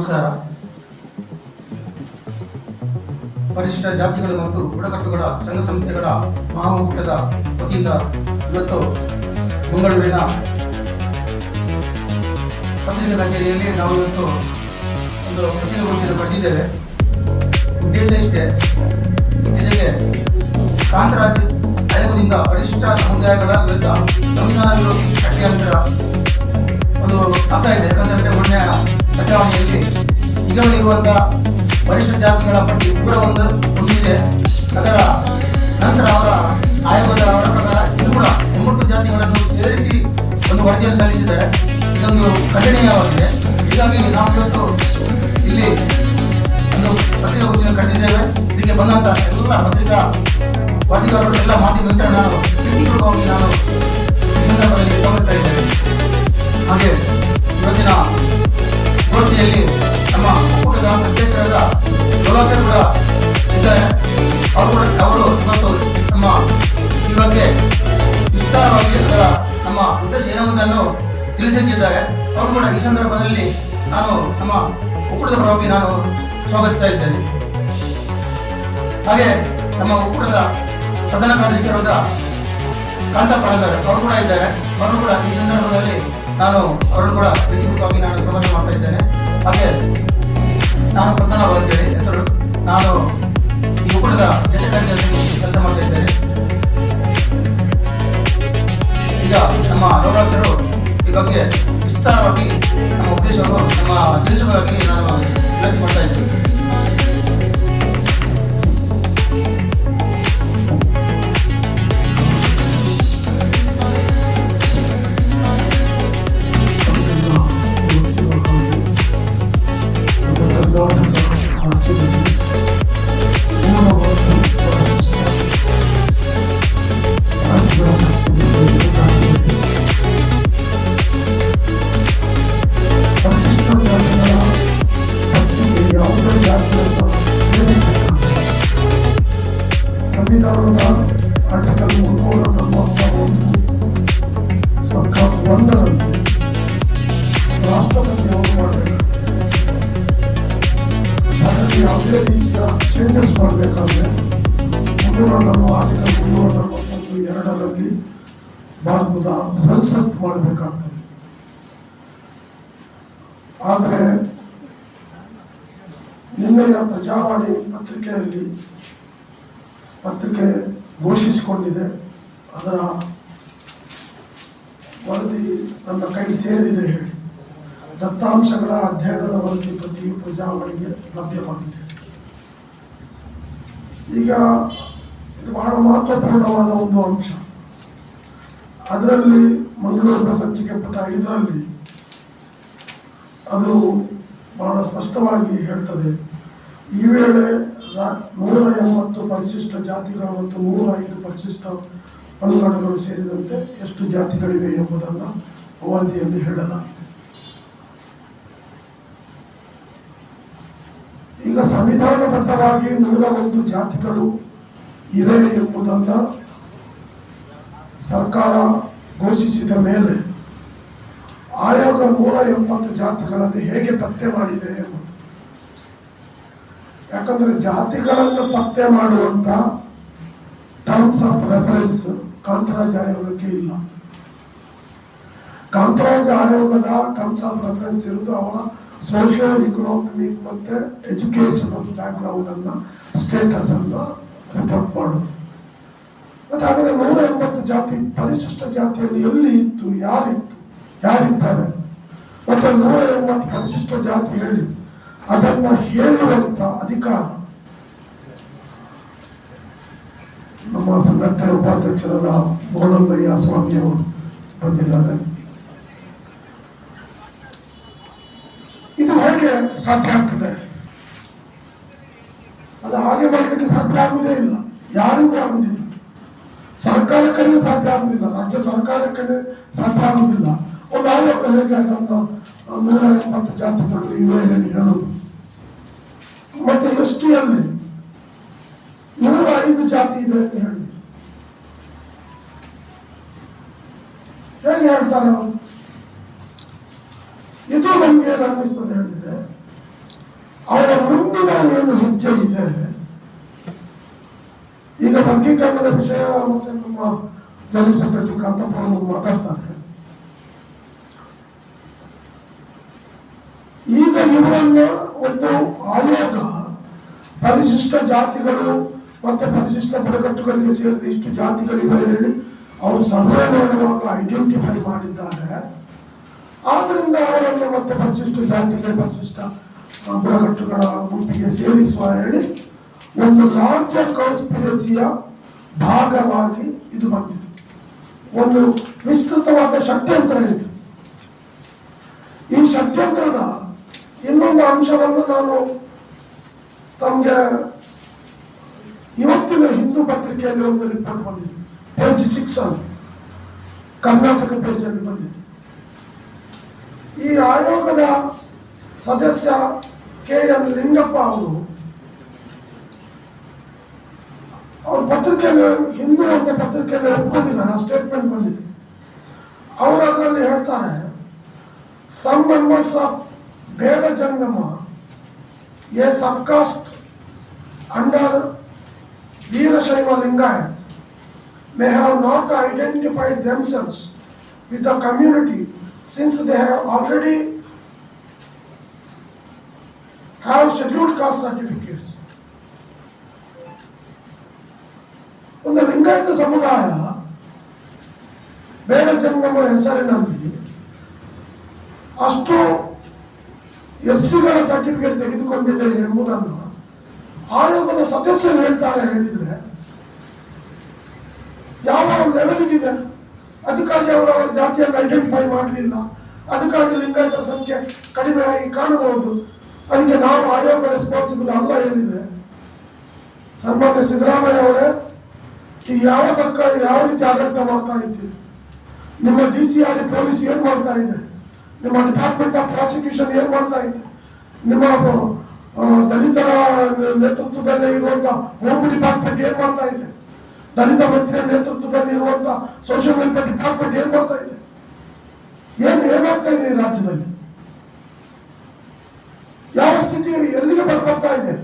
ನಮಸ್ಕಾರ. ಪರಿಶಿಷ್ಟ ಜಾತಿಗಳು ಮತ್ತು ಬುಡಕಟ್ಟುಗಳ ಸಂಘ ಸಂಸ್ಥೆಗಳ ಮಹಾಒಕ್ಕೂಟದ ವತಿಯಿಂದ ಇವತ್ತು ಮಂಗಳೂರಿನ ಪತ್ರಿಕೆ ಕಚೇರಿಯಲ್ಲಿ ನಾವು ಇವತ್ತು ಒಂದು ಪತ್ರಿಕಾಗೋಷ್ಠಿಯನ್ನು ಪಡೆದಿದ್ದೇವೆ ಉದ್ದೇಶ ಇಷ್ಟೇ. ಜೊತೆಗೆ ಕಾಂತರಾಜ್ ಆಯೋಗದಿಂದ ಪರಿಶಿಷ್ಟ ಸಮುದಾಯಗಳ ವಿರುದ್ಧ ಸಂವಿಧಾನ ವಿರೋಧಿ ಷಡ್ಯಂತ್ರ ಒಂದು ಆಗ್ತಾ ಇದೆ. ಯಾಕಂದ್ರೆ ಮೊನ್ನೆ ಬದಲಾವಣೆಯಲ್ಲಿ ಈಗಾಗಲಿರುವಂತಹ ಪರಿಶಿಷ್ಟ ಜಾತಿಗಳ ಪಟ್ಟಿ ಕೂಡ ಒಂದು ಹೊಂದಿದೆ. ಅದರ ನಂತರ ಅವರ ಆಯೋಗದ ಅವರ ಪ್ರಕಾರ ಇದು ಕೂಡ ಒಂಬತ್ತು ಜಾತಿಗಳನ್ನು ಸೇರಿಸಿ ಒಂದು ವರದಿಯನ್ನು ಸಲ್ಲಿಸಿದ್ದಾರೆ. ಇದೊಂದು ಖಂಡನೀಯವಾಗಿದೆ. ಹೀಗಾಗಿ ನಾವು ಇವತ್ತು ಇಲ್ಲಿ ಒಂದು ಪತ್ರಿಕಾಗೋಷ್ಠಿಯನ್ನು ಕಂಡಿದ್ದೇವೆ ಇದಕ್ಕೆ ಬಂದಂತಹ ಎಲ್ಲ ಪತ್ರಿಕಾ ವರದಿಗಾರರು, ಎಲ್ಲ ಮಾಧ್ಯಮ ಮಿತ್ರರು ನಾನು ವ್ಯಕ್ತಿಗತವಾಗಿ ನಾನು ಈ ಸಂದರ್ಭದಲ್ಲಿ ಹಾಗೆ ಇವತ್ತಿನ ಕೂಡ ಇದ್ದಾರೆ ಅವರು ಅವರು ಇವತ್ತು ನಮ್ಮ ಈ ಬಗ್ಗೆ ವಿಸ್ತಾರವಾಗಿ ಅದರ ನಮ್ಮ ಉದ್ದೇಶ ಏನೆಂಬುದನ್ನು ತಿಳಿಸಿದ್ದಾರೆ ಅವರು ಕೂಡ ಈ ಸಂದರ್ಭದಲ್ಲಿ ನಾನು ನಮ್ಮ ಒಕ್ಕೂಟದ ಪರವಾಗಿ ನಾನು ಸ್ವಾಗತಿಸ್ತಾ ಇದ್ದೇನೆ. ಹಾಗೆ ನಮ್ಮ ಒಕ್ಕೂಟದ ಪ್ರಧಾನ ಕಾರ್ಯದರ್ಶಿಯಾದ ಕಾಂತ ಪಾಲಕರ್ ಅವರು ಕೂಡ ಇದ್ದಾರೆ. ಅವರು ಕೂಡ ಈ ಸಂದರ್ಭದಲ್ಲಿ ನಾನು ಅವರು ಕೂಡ ವ್ಯಕ್ತಿಗತವಾಗಿ ನಾನು ಸ್ವಾಗತ ಮಾಡ್ತಾ ಇದ್ದೇನೆ. ಹಾಗೆ ನಾನು ಪ್ರಧಾನವಾಗಿ ಹೆಸರು ನಾನು ಜೊತೆ ಕಾರ್ಯದರ್ಶಿ ಕೆಲಸ ಮಾಡ್ತಾ ಇದ್ದೇನೆ. ಈಗ ನಮ್ಮ ಗೌರವಸ್ಥರು ಈ ಬಗ್ಗೆ ವಿಸ್ತಾರವಾಗಿ ನಮ್ಮ ಉದ್ದೇಶವನ್ನು, ನಮ್ಮ ತಿಳಿಸುವುದಾಗಿ ನಾನು ವಿನಂತಿ ಮಾಡ್ತಾ ಇದ್ದೇನೆ. ಎರಡರಲ್ಲಿ ಭಾರತದ ಸಂಸತ್ ಮಾಡಬೇಕಾಗ್ತದೆ ಆದರೆ ನಿನ್ನೆಯ ಪ್ರಜಾವಾಣಿ ಪತ್ರಿಕೆಯಲ್ಲಿ ಪತ್ರಿಕೆ ಘೋಷಿಸಿಕೊಂಡಿದೆ ಅದರ ವರದಿ ನನ್ನ ಕೈ ಸೇರಿದೆ ಹೇಳಿ ದತ್ತಾಂಶಗಳ ಅಧ್ಯಯನದ ವರದಿ ಪ್ರತಿಯು ಪ್ರಜಾವಾಣಿಗೆ ಲಭ್ಯವಾಗಿದೆ ಈಗ ಇದು ಬಹಳ ಮಹತ್ವಪೂರ್ಣವಾದ ಒಂದು ಅಂಶ. ಅದರಲ್ಲಿ ಮಂಗಳೂರು ಪ್ರಸಕ್ತಿಗೆ ಪುಟ ಐದರಲ್ಲಿ ಅದು ಬಹಳ ಸ್ಪಷ್ಟವಾಗಿ ಹೇಳ್ತದೆ. ಈ ವೇಳೆ ನೂರ ಎಂಬತ್ತು ಪರಿಶಿಷ್ಟ ಜಾತಿಗಳು ಮತ್ತು ನೂರ ಐದು ಪರಿಶಿಷ್ಟ ಪಂಗಡಗಳು ಸೇರಿದಂತೆ ಎಷ್ಟು ಜಾತಿಗಳಿವೆ ಎಂಬುದನ್ನು ವರದಿಯಲ್ಲಿ ಹೇಳಲಾಗಿದೆ. ಈಗ ಸಂವಿಧಾನಬದ್ಧವಾಗಿ ನೂರ ಒಂದು ಜಾತಿಗಳು ಇವೆ ಎಂಬುದನ್ನು ಸರ್ಕಾರ ಘೋಷಿಸಿದ ಮೇಲೆ ಆಯೋಗ ನೂರ ಎಂಬತ್ತು ಜಾತಿಗಳಲ್ಲಿ ಹೇಗೆ ಪತ್ತೆ ಮಾಡಿದೆ ಎಂಬುದು. ಯಾಕಂದ್ರೆ ಜಾತಿಗಳನ್ನು ಪತ್ತೆ ಮಾಡುವಂತ ಟರ್ಮ್ಸ್ ಆಫ್ ರೆಫರೆನ್ಸ್ ಕಾಂತರಾಜ್ ಆಯೋಗಕ್ಕೆ ಇಲ್ಲ. ಕಾಂತರಾಜ್ ಆಯೋಗದ ಟರ್ಮ್ಸ್ ಆಫ್ ರೆಫರೆನ್ಸ್ ಇರುವುದು ಅವರ ಸೋಷಿಯಲ್ ಇಕನಾಮಿಕ್ ಮತ್ತೆ ಎಜುಕೇಶನಲ್ ಸ್ಟೇಟಸ್ ಗ್ರೌಂಡ್ ರಿಪೋರ್ಟ್ ಮಾಡೋದು ಮತ್ತೆ ಹಾಗಾದ್ರೆ ನೂರ ಎಂಬತ್ತು ಜಾತಿ, ಪರಿಶಿಷ್ಟ ಜಾತಿಯಲ್ಲಿ ಎಲ್ಲಿ ಇತ್ತು, ಯಾರಿತ್ತು, ಯಾರಿದ್ದಾರೆ? ಮತ್ತೆ ನೂರ ಎಂಬತ್ತು ಪರಿಶಿಷ್ಟ ಜಾತಿ ಹೇಳಿ ಅದನ್ನ ಹೇಳುವಂತ ಅಧಿಕಾರ. ನಮ್ಮ ಸಂಘಟನೆ ಉಪಾಧ್ಯಕ್ಷರಾದ ಮೋಹನಯ್ಯ ಸ್ವಾಮಿ ಅವರು ಬಂದಿದ್ದಾರೆ. ಇದು ಹೇಗೆ ಸಾಧ್ಯ ಆಗ್ತದೆ? ಅದು ಹಾಗೆ ಮಾಡಲಿಕ್ಕೆ ಸಾಧ್ಯ ಆಗುವುದೇ ಇಲ್ಲ ಯಾರಿಗೂ ಆಗುದಿಲ್ಲ ಸರ್ಕಾರಕ್ಕೇ ಸಾಧ್ಯ ಆಗುದಿಲ್ಲ ರಾಜ್ಯ ಸರ್ಕಾರಕ್ಕೆ ಸಾಧ್ಯ ಆಗುವುದಿಲ್ಲ. ಒಂದು ಆಯೋಗ ಹೇಗೆ ನೂರ ಎಂಬತ್ತು ಜಾತಿಗಳು ಇವೆ ಹೇಳಿ ಹೇಳುದು ಮತ್ತೆ ಎಷ್ಟಿಯಲ್ಲಿ ನೂರ ಐದು ಜಾತಿ ಇದೆ ಅಂತ ಹೇಳಿ. ಹೇಗೆ ಹೇಳ್ತಾರೆ ಇದು ನಮ್ಗೆ ಏನ್ ಅನ್ನಿಸ್ತದೆ ಹೇಳಿದ್ರೆ, ಅವರ ಮುಂದಿನ ಏನು ಹೆಜ್ಜೆ ಇದೆ? ಈಗ ವರ್ಗೀಕರಣದ ವಿಷಯ ಮತ್ತೆ ನಮ್ಮ ಸೆಕ್ರೆಟರಿ ಕಾಂತಪ್ಪ ಅವರು ಮಾತಾಡ್ತಾರೆ. ಈಗ ಇವರನ್ನ ಒಂದು ಆಯೋಗ ಪರಿಶಿಷ್ಟ ಜಾತಿಗಳು ಮತ್ತೆ ಪರಿಶಿಷ್ಟ ಬುಡಕಟ್ಟುಗಳಿಗೆ ಸೇರಿದ ಇಷ್ಟು ಜಾತಿಗಳಿವೆ ಹೇಳಿ ಅವರು ಸರ್ವೆ ಮಾಡುವಾಗ ಐಡೆಂಟಿಫೈ ಮಾಡಿದ್ದಾರೆ. ಆದ್ರಿಂದ ಅವರನ್ನು ಮತ್ತೆ ಪರಿಶಿಷ್ಟ ಜಾತಿಗೆ ಪರಿಶಿಷ್ಟ ಬುಡಕಟ್ಟುಗಳ ಗುಂಪಿಗೆ ಸೇರಿಸುವ ಹೇಳಿ ಒಂದು ರಾಜ್ಯ ಕಾನ್ಸ್ಪಿರಸಿಯ ಭಾಗವಾಗಿ ಇದು ಬಂದಿದೆ. ಒಂದು ವಿಸ್ತೃತವಾದ ಷಡ್ಯಂತ್ರ ಇದೆ. ಈ ಷಡ್ಯಂತ್ರದ ಇನ್ನೊಂದು ಅಂಶವನ್ನು ನಾನು ತಮಗೆ ಇವತ್ತಿನ ಹಿಂದೂ ಪತ್ರಿಕೆಯಲ್ಲಿ ಒಂದು ರಿಪೋರ್ಟ್ ಬಂದಿದೆ. ಪೇಜ್ ಸಿಕ್ಸ್ ಅಲ್ಲಿ. ಕರ್ನಾಟಕ ಪೇಜ್ ಅಲ್ಲಿ ಬಂದಿದೆ. ಈ ಆಯೋಗದ ಸದಸ್ಯ ಕೆ ಎನ್ ಲಿಂಗಪ್ಪ ಅವರು ಅವ್ರ ಪತ್ರಿಕೆಯಲ್ಲಿ ಹಿಂದೂ ಅಂತ ಪತ್ರಿಕೆಯಲ್ಲಿ ಒಪ್ಕೊಂಡಿದ್ದಾರೆ ಆ ಸ್ಟೇಟ್ಮೆಂಟ್ ಬಂದಿದೆ ಅವರು ಅದರಲ್ಲಿ ಹೇಳ್ತಾರೆ some members of Veda Jangama, a subcaste under Veerashaiva Lingayats, may have not identified themselves with the community since they have already have scheduled caste certificates. Lingayat ಸಮುದಾಯ ಬೇಡ ಜಂಗಮ ಹೆಸರಿನಲ್ಲಿ ಅಷ್ಟು ಎಸ್ಸಿಗಳ ಸರ್ಟಿಫಿಕೇಟ್ ತೆಗೆದುಕೊಂಡಿದ್ದೇನೆ ಎಂಬುದನ್ನು ಆಯೋಗದ ಸದಸ್ಯರು ಹೇಳ್ತಾರೆ, ಹೇಳಿದ್ರೆ. ಯಾವ ಲೆವೆಲ್ಗಿದೆ ಅದಕ್ಕಾಗಿ ಅವರು ಅವರ ಜಾತಿಯನ್ನು ಐಡೆಂಟಿಫೈ ಮಾಡಲಿಲ್ಲ. ಅದಕ್ಕಾಗಿ ಲಿಂಗಾಯತರ ಸಂಖ್ಯೆ ಕಡಿಮೆ ಆಗಿ ಕಾಣಬಹುದು. ಅದಕ್ಕೆ ನಾವು ಆಯೋಗ ರೆಸ್ಪಾನ್ಸಿಬಲ್ ಅಲ್ಲ, ಹೇಳಿದ್ರೆ. ಸನ್ಮಾನ್ಯ ಸಿದ್ದರಾಮಯ್ಯ ಅವರೇ ಯಾವ ಸರ್ಕಾರ ಯಾವ ರೀತಿ ಆಡಳಿತ ಮಾಡ್ತಾ ಇದ್ದೀರಿ? ನಿಮ್ಮ ಡಿ ಸಿ ಆರ್ ಪೊಲೀಸ್ ಏನ್ ಮಾಡ್ತಾ ಇದೆ? ನಿಮ್ಮ ಡಿಪಾರ್ಟ್ಮೆಂಟ್ ಆಫ್ ಪ್ರಾಸಿಕ್ಯೂಷನ್ ಏನ್ ಮಾಡ್ತಾ ಇದೆ? ನಿಮ್ಮ ದಲಿತರ ನೇತೃತ್ವದಲ್ಲಿ ಇರುವಂತ ಹೋಮ್ ಡಿಪಾರ್ಟ್ಮೆಂಟ್ ಏನ್ ಮಾಡ್ತಾ ಇದೆ? ದಲಿತ ಮಂತ್ರಿಯ ನೇತೃತ್ವದಲ್ಲಿ ಇರುವಂತ ಸೋಷಿಯಲ್ ವೆಲ್ಫೇರ್ ಡಿಪಾರ್ಟ್ಮೆಂಟ್ ಏನ್ ಮಾಡ್ತಾ ಇದೆ? ಏನ್, ಏನಾಗ್ತಾ ಇದೆ ಈ ರಾಜ್ಯದಲ್ಲಿ? ಯಾವ ಸ್ಥಿತಿ ಎಲ್ಲಿಗೆ ಬರ್ತಾ ಇದೆ?